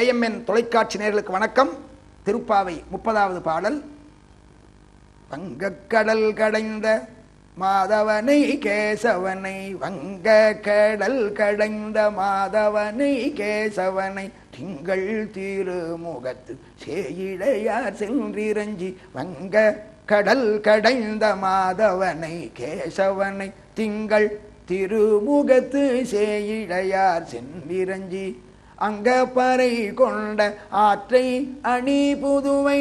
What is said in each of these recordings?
AMN தொலைக்காட்சி நேர்களுக்கு வணக்கம். திருப்பாவை முப்பதாவது பாடல். வங்கக்கடல் கடைந்த மாதவனை கேசவனை வங்க கடல் கடைந்த மாதவனை கேசவனை திங்கள் திருமுகத்து சேயிடையார் சென்றிரஞ்சி வங்க கடல் கடைந்த மாதவனை கேசவனை திங்கள் திருமுகத்து சேயிடையார் சென்றிரஞ்சி அங்கப்பறை கொண்ட ஆற்றை அணி புதுவை.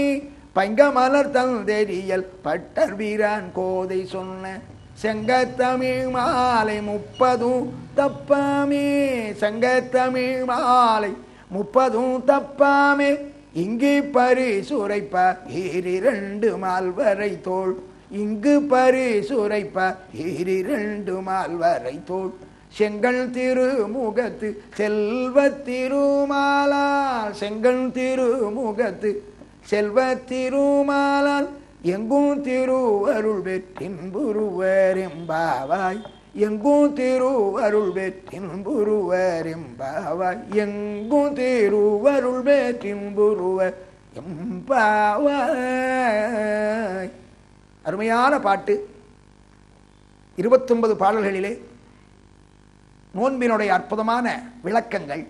பங்கமலர் தந்தெறியல் பட்டர் வீரான் கோதை சொன்ன செங்கத்தமிழ் மாலை முப்பதும் தப்பாமே. செங்கத்தமிழ் மாலை முப்பதும் தப்பாமே. இங்கு பரிசுரைப்ப ஈரிரண்டு மால்வரை தோல். இங்கு பரிசுரைப்ப ஈரிரண்டு மால்வரை தோல். செங்கல் திருமுகத்து செல்வ திருமாலால் செங்கல் திருமுகத்து செல்வ திருமாலால் எங்கும் திருவருள் பெற்றின்புருவரெம்பாவாய் எங்கும் திருவருள் பெற்றின்புருவரெம்பாவாய் எங்கும் திருவருள் பெற்றின்புருவ எம்பாவாய் அருமையான பாட்டு. இருபத்தொன்பது பாடல்களிலே நோன்பினுடைய அற்புதமான விளக்கங்கள்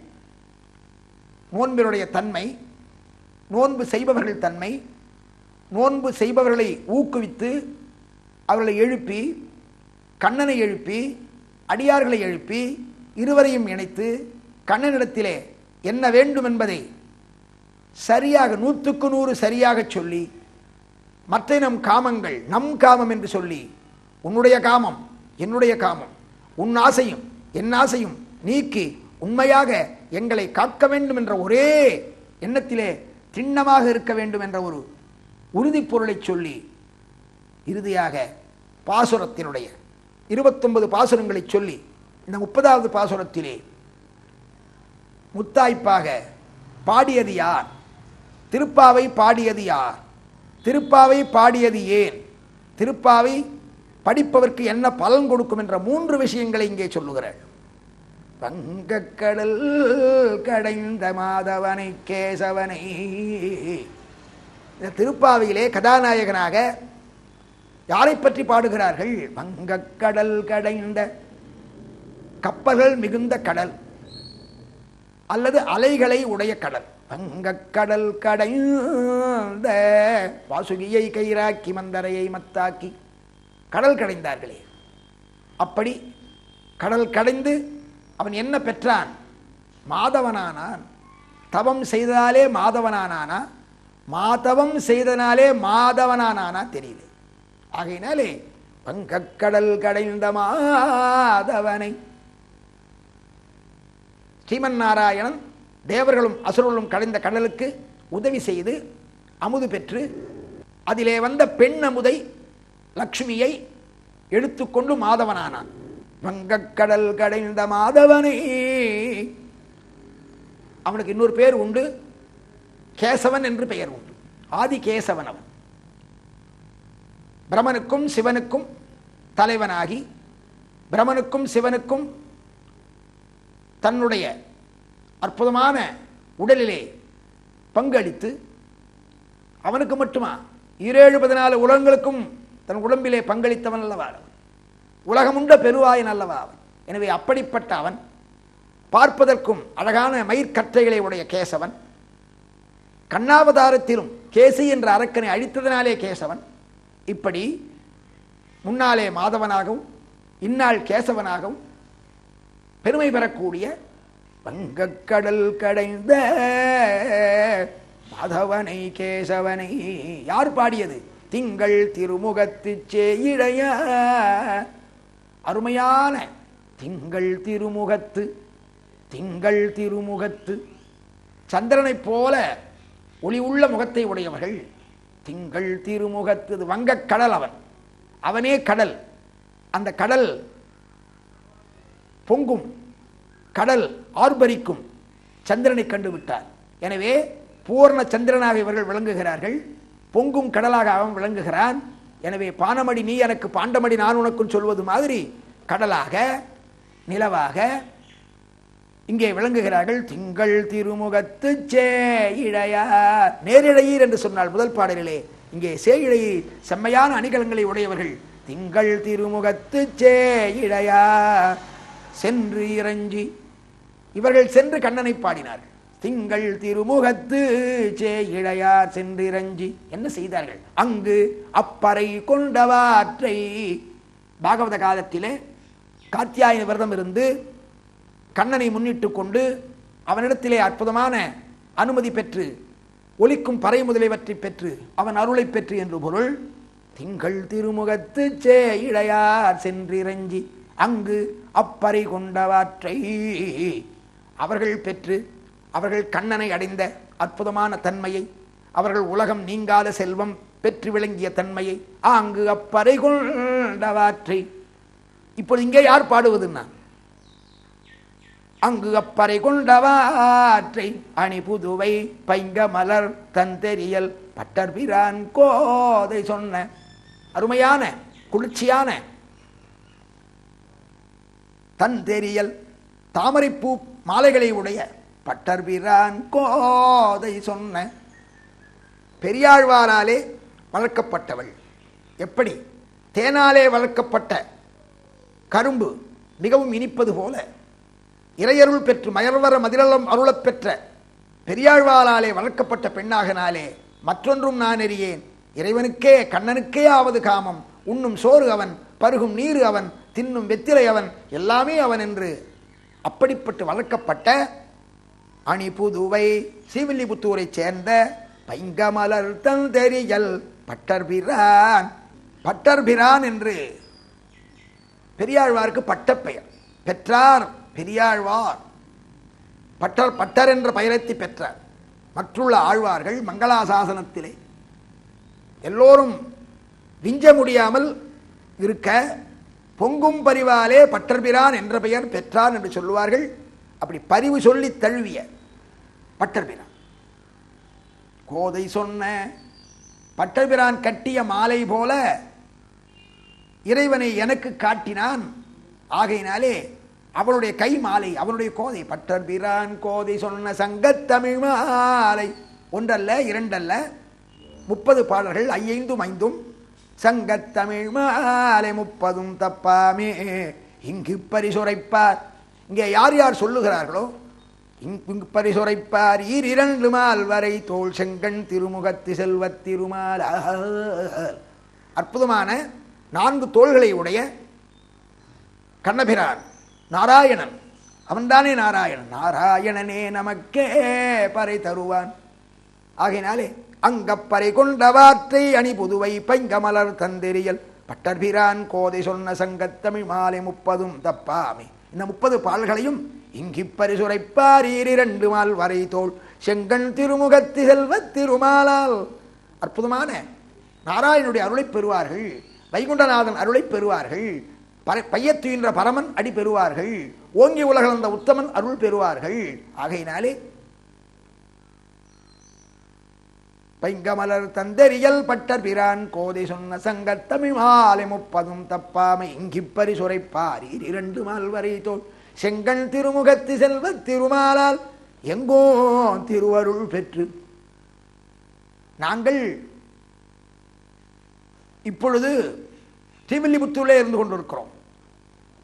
நோன்பினுடைய தன்மை நோன்பு செய்பவர்கள் தன்மை நோன்பு செய்பவர்களை ஊக்குவித்து அவர்களை எழுப்பி கண்ணனை எழுப்பி அடியார்களை எழுப்பி இருவரையும் இணைத்து கண்ணனிடத்திலே என்ன வேண்டும் என்பதை சரியாக நூற்றுக்கு நூறு சரியாக சொல்லி மற்ற நம் காமங்கள் நம் காமம் என்று சொல்லி உன்னுடைய காமம் என்னுடைய காமம் உன் ஆசையும் என்னாசையும் நீக்கி உண்மையாக எங்களை காக்க வேண்டும் என்ற ஒரே எண்ணத்திலே திண்ணமாக இருக்க வேண்டும் என்ற ஒரு உறுதிப் பொருளை சொல்லி இறுதியாக பாசுரத்தினுடைய இருபத்தொன்பது பாசுரங்களை சொல்லி இந்த முப்பதாவது பாசுரத்திலே முத்தாய்ப்பாக பாடியது யார்? திருப்பாவை பாடியது யார்? திருப்பாவை பாடியது ஏன்? திருப்பாவை படிப்பவர்க்கு என்ன பலன் கொடுக்கும் என்ற மூன்று விஷயங்களை இங்கே சொல்லுகிறார். பங்கக்கடல் கடைந்த மாதவனை கேசவனை. இந்த திருப்பாவையிலே கதாநாயகனாக யாரை பற்றி பாடுகிறார்கள்? வங்கக்கடல் கடைந்த கப்பல்கள் மிகுந்த கடல் அல்லது அலைகளை உடைய கடல். வங்கக்கடல் கடைந்த வாசுகியை கைராக்கி மந்தரையை மத்தாக்கி கடல் கடைந்தார்களே. அப்படி கடல் கடைந்து அவன் என்ன பெற்றான்? மாதவனானான். தவம் செய்ததாலே மாதவனானானா? மாதவம் செய்தனாலே மாதவனானானா தெரியல. ஆகையினாலே வங்கக்கடல் கடைந்த மாதவனை ஸ்ரீமன் நாராயணன் தேவர்களும் அசுரர்களும் கடைந்த கடலுக்கு உதவி செய்து அமுது பெற்று அதிலே வந்த பெண் அமுதை லக்ஷ்மியை எடுத்துக்கொண்டு மாதவனானான். வங்கக்கடல் கடைந்த மாதவனே. அவனுக்கு இன்னொரு பேர் உண்டு. கேசவன் என்று பெயர் உண்டு. ஆதி கேசவன் அவன். பிரமனுக்கும் சிவனுக்கும் தலைவனாகி பிரமனுக்கும் சிவனுக்கும் தன்னுடைய அற்புதமான உடலிலே பங்களித்து அவனுக்கு மட்டுமா ஈரேழு பதினாலு உலகங்களுக்கும் தன் உடம்பிலே பங்களித்தவன் அல்லவா அவன்? உலகமுண்ட பெருவாயன் அல்லவா அவன்? எனவே அப்படிப்பட்ட அவன் பார்ப்பதற்கும் அழகான மயிர்கற்றைகளை உடைய கேசவன் கண்ணாவதாரத்திலும் கேசி என்ற அரக்கனை அழித்ததனாலே கேசவன் இப்படி முன்னாலே மாதவனாகவும் இந்நாள் கேசவனாகவும் பெருமை பெறக்கூடிய வங்கக்கடல் கடைந்த மாதவனை கேசவனை. யார் பாடியது? திங்கள் திருமுகத்து சேயிழைய அருமையான திங்கள் திருமுகத்து திங்கள் திருமுகத்து. சந்திரனைப் போல ஒளி உள்ள முகத்தை உடையவர்கள். திங்கள் திருமுகத்து இது வங்கக் கடல் அவன். அவனே கடல். அந்த கடல் பொங்கும் கடல் ஆர்ப்பரிக்கும். சந்திரனை கண்டுவிட்டார். எனவே பூர்ண சந்திரனாக இவர்கள் விளங்குகிறார்கள். பொங்கும் கடலாக அவன் விளங்குகிறான். எனவே பானமடி நீ எனக்கு பாண்டமடி நான் உனக்கும் சொல்வது மாதிரி கடலாக நிலவாக இங்கே விளங்குகிறார்கள் திங்கள் திருமுகத்து சேயிழையார் நேரிழையீர் என்று சொன்னால் முதல் பாடலிலே. இங்கே சேயிழையீர் செம்மையான அணிகலங்களை உடையவர்கள். திங்கள் திருமுகத்து சேயிழையார் சென்று இறஞ்சி இவர்கள் சென்று கண்ணனை பாடினார்கள். திங்கள் திருமுகத்து சே இளையார் சென்றிரஞ்சி என்ன செய்தார்கள்? அங்கு அப்பறை கொண்டவாற்றை பாகவத காலத்திலே காத்தியாயன விரதம் இருந்து கண்ணனை முன்னிட்டு கொண்டு அவனிடத்திலே அற்புதமான அனுமதி பெற்று ஒலிக்கும் பறை முதலியவற்றை பெற்று அவன் அருளை பெற்று என்று பொருள் திங்கள் திருமுகத்து சே இளையார் சென்றிரஞ்சி அங்கு அப்பறை கொண்டவாற்றை அவர்கள் பெற்று அவர்கள் கண்ணனை அடைந்த அற்புதமான தன்மையை அவர்கள் உலகம் நீங்காத செல்வம் பெற்று விளங்கிய தன்மையை ஆங்கு அப்பறை கொண்டவாற்றை. இப்பொழுது இங்கே யார் பாடுவதுன்னா? அங்கு அப்பறை கொண்டவாற்றை அணி புதுவை பைங்க மலர் தந்தெரியல் பட்டர்பிரான் கோதை சொன்ன அருமையான குளிர்ச்சியான தந்தெரியல் தாமரைப்பூ மாலைகளை உடைய பட்டர்பிரான் கோதை சொன்ன பெரியாழ்வாராலே வளர்க்கப்பட்டவள். எப்படி? தேனாலே வளர்க்கப்பட்ட கரும்பு மிகவும் இனிப்பது போல இறையருள் பெற்று மயர்வர மதிலம் அருளப் பெற்ற பெரியாழ்வாராலே வளர்க்கப்பட்ட பெண்ணாகனாலே மற்றொன்றும் நான் எறியேன். இறைவனுக்கே கண்ணனுக்கே ஆவது காமம். உண்ணும் சோறு அவன் பருகும் நீர் அவன் தின்னும் வெத்திலை அவன் எல்லாமே அவன் என்று அப்படிப்பட்டு வளர்க்கப்பட்ட அணி புதுவை ஸ்ரீவில்லிபுத்தூரைச் சேர்ந்த பைங்கமலர் தந்தெரியல் பட்டர்பிரான். பட்டர்பிரான் என்று பெரியாழ்வாருக்கு பட்டப்பெயர். பெற்றார் பெரியாழ்வார். பட்டர் பட்டர் என்ற பெயரத்தி பெற்றார். மற்றுள்ள ஆழ்வார்கள் மங்களாசாசனத்திலே எல்லோரும் விஞ்ச முடியாமல் இருக்க பொங்கும் பரிவாலே பட்டர்பிரான் என்ற பெயர் பெற்றார் என்று சொல்லுவார்கள். அப்படி பரிவு சொல்லி தழுவிய பட்டர்பிரான் கோதை சொன்ன பட்டர்பிரான் கட்டிய மாலை போல இறைவனை எனக்கு காட்டினான். ஆகையினாலே அவளுடைய கை மாலை அவனுடைய கோதை பட்டர்பிரான் கோதை சொன்ன சங்கத்தமிழ் மாலை. ஒன்றல்ல இரண்டல்ல முப்பது பாடல்கள் ஐயைந்தும் ஐந்தும் சங்கத்தமிழ் மாலை முப்பதும் தப்பாமே. இங்கு பரிசுரைப்பார். இங்கே யார் யார் சொல்லுகிறார்களோ? பரிசுரைப்பார் ஈர் இரண்டுமால் வரை தோல் செங்கண் திருமுகத்தி செல்வத் திருமால் அற்புதமான நான்கு தோள்களை உடைய கண்ணபிரான் நாராயணன். அவன்தானே நாராயணன். நாராயணனே நமக்கே பறை தருவான். ஆகையினாலே அங்கப்பறை கொண்டவாற்றை அணி புதுவை பைங்கமலர் தந்தெரியல். பட்டர்பிரான் கோதை சொன்ன சங்கத்தமிழ் மாலை முப்பதும் தப்பாமி. இந்த முப்பது பால்களையும் இங்கி பரிசுரைப்பார் இரண்டு மால் வரை தோல். செங்கண் திருமுகத்தி செல்வ திருமாலால். அற்புதமான. நாராயணனுடைய அருளை பெறுவார்கள். வைகுண்டநாதன் அருளை பெறுவார்கள். பர பையத்துயின்ற பரமன் அடி பெறுவார்கள். ஓங்கி உலகளந்த உத்தமன் அருள் பெறுவார்கள். ஆகையினாலே பைங்கமலர் தந்தெறியல் பட்டர் பிரான் கோதை சொன்ன சங்கத் தமிழ் மாலை முப்பதும் தப்பாமை இங்கி பரிசுரைப்பார் இரண்டு மால் வரை தோல். செங்கண் திருமுகத்து செல்வ திருமாலால் எங்கோ திருவருள் பெற்று. நாங்கள் இப்பொழுது ஸ்ரீவில்லிபுத்தூரிலே இருந்து கொண்டிருக்கிறோம்.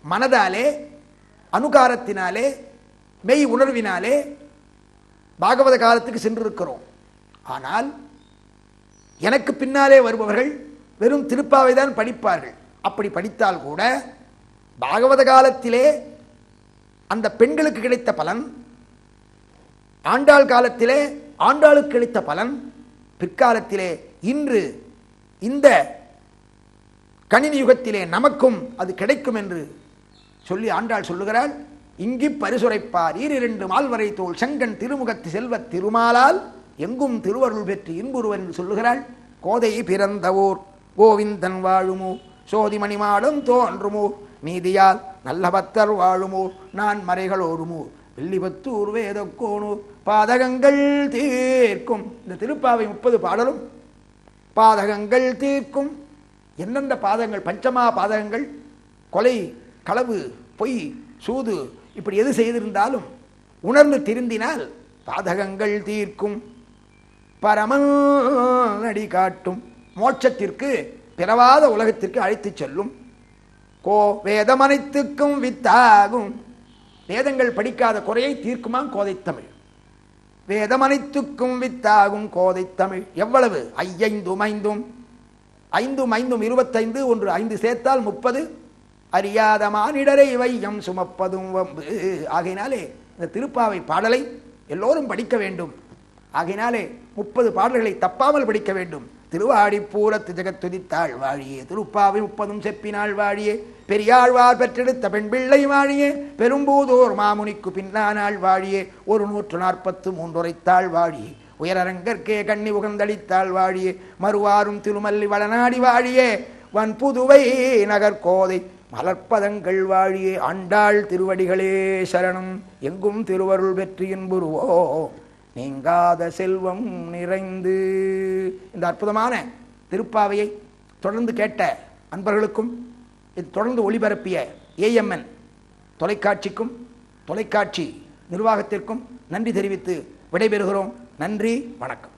மனதாலே அனுகாரத்தினாலே மெய் உணர்வினாலே பாகவத காலத்துக்கு சென்றிருக்கிறோம். ஆனால் எனக்கு பின்னாலே வருபவர்கள் வெறும் திருப்பாவை தான் படிப்பார்கள். அப்படி படித்தால் கூட பாகவத காலத்திலே அந்த பெண்களுக்கு கிடைத்த பலன் ஆண்டாள் காலத்திலே ஆண்டாளுக்கு கிடைத்த பலன் பிற்காலத்திலே இன்று இந்த கணினி யுகத்திலே நமக்கும் அது கிடைக்கும் என்று சொல்லி ஆண்டாள் சொல்லுகிறாள். இங்கி பரிசுரைப்பார் ஈரிரண்டு மால்வரை தோல் செங்கன் திருமுகத்து செல்வத் திருமாலால் எங்கும் திருவருள் பெற்று இன்புருவன் என்று சொல்லுகிறாள் கோதை பிறந்தவோர் கோவிந்தன் வாழுமோ? சோதிமணிமாடம் தோன்றுமோ? நீதியால் நல்ல பக்தர் வாழுமோ? நான் மறைகளோடுமோ வெள்ளிபத்தூர் வேதக்கோணூர் பாதகங்கள் தீர்க்கும். இந்த திருப்பாவை முப்பது பாடலும் பாதகங்கள் தீர்க்கும். எந்தெந்த பாதகங்கள் பஞ்சமா பாதகங்கள் கொலை களவு பொய் சூது இப்படி எது செய்திருந்தாலும் உணர்ந்து திருந்தினால் பாதகங்கள் தீர்க்கும். பரமன் அடி காட்டும் மோட்சத்திற்கு பிறவாத உலகத்திற்கு அழைத்துச் செல்லும். கோ வேதமனைத்துக்கும் வித்தாகும். வேதங்கள் படிக்காத குறையை தீர்க்குமா கோதைத்தமிழ் வேதமனைத்துக்கும் வித்தாகும் கோதைத்தமிழ் எவ்வளவு? ஐயைந்தும் ஐந்தும். ஐந்தும் ஐந்தும் இருபத்தைந்து ஒன்று ஐந்து சேர்த்தால் முப்பது. அறியாத மானிடரை வையம் சுமப்பதும் வம்பு. ஆகையினாலே இந்த திருப்பாவை பாடலை எல்லோரும் படிக்க வேண்டும். ஆகையினாலே முப்பது பாடல்களை தப்பாமல் படிக்க வேண்டும். திருவாடி பூரத்து ஜெகத்துதித்தாள் வாழியே திருப்பாவை முப்பதும் செப்பினாள் வாழியே பெரியாழ்வார் பெற்றெடுத்த பெண் பிள்ளை வாழியே பெரும்போதோர் மாமுனிக்கு பின்னானாள் வாழியே ஒரு நூற்று நாற்பத்து மூன்றுரைத்தாள் வாழியே உயரரங்கற்கே கண்ணி உகந்தளித்தாள் வாழியே மறுவாரும் திருமல்லி வளநாடி வாழியே வன் புதுவை நகர்கோதை மலர்ப்பதங்கள் வாழியே ஆண்டாள் திருவடிகளே சரணம் எங்கும் திருவருள் வெற்றியின் புருவோ நீங்காத செல்வம் நிறைந்து. இந்த அற்புதமான திருப்பாவையை தொடர்ந்து கேட்ட அன்பர்களுக்கும் இது தொடர்ந்து ஒளிபரப்பிய ஏஎம்என் தொலைக்காட்சிக்கும் தொலைக்காட்சி நிர்வாகத்திற்கும் நன்றி தெரிவித்து விடைபெறுகிறோம். நன்றி வணக்கம்.